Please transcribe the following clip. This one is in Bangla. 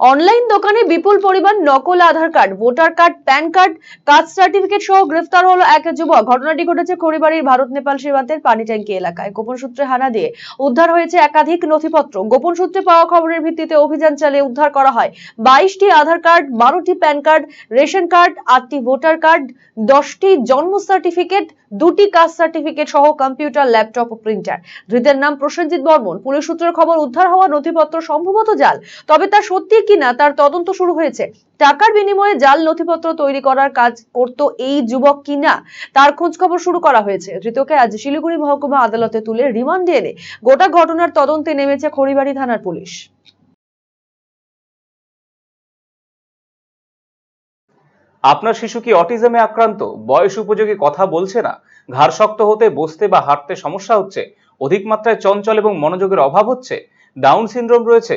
অনলাইন দোকানে বিপুল পরিমাণ নকল Aadhaar card, voter card, PAN card, caste certificate সহ গ্রেফতার হলো এক যুবক। ঘটনাটি ঘটেছে খড়িবাড়ির ভারত নেপাল সীমান্তের পানিট্যাঙ্কি এলাকায়। গোপন সূত্রে হানা দিয়ে উদ্ধার হয়েছে একাধিক নথিপত্র। গোপন সূত্রে পাওয়া খবরের ভিত্তিতে অভিযান চালিয়ে উদ্ধার করা হয় বাইশটি আধার কার্ড, বারোটি প্যান কার্ড, রেশন কার্ড, আটটি ভোটার কার্ড, দশটি জন্ম সার্টিফিকেট, দুটি কাস্ট সার্টিফিকেট সহ কম্পিউটার, ল্যাপটপ ও প্রিন্টার। ধৃতের নাম প্রসেনজিৎ বর্মন। পুলিশ সূত্রের খবর, উদ্ধার হওয়া নথিপত্র সম্ভবত জাল, তবে তা সত্যি কিনা তার তদন্ত শুরু হয়েছে। টাকার বিনিময়ে জাল নথিপত্র তৈরি করার কাজ করত এই যুবক কিনা? তার খোঁজ খবর শুরু করা হয়েছে। ধৃতকে আজ শিলিগুড়ি মহকুমা আদালতে তুলে রিমান্ডে এনে গোটা ঘটনার তদন্তে নেমেছে খড়িবাড়ি থানার পুলিশ। আপনার শিশু কি অটিজমে আক্রান্ত? বয়স উপযোগী কথা বলছে না? ঘাড় শক্ত হতে, বসতে বা হাঁটতে সমস্যা হচ্ছে? অধিক মাত্রায় চঞ্চল এবং মনোযোগের অভাব হচ্ছে? ডাউন সিনড্রোম রয়েছে?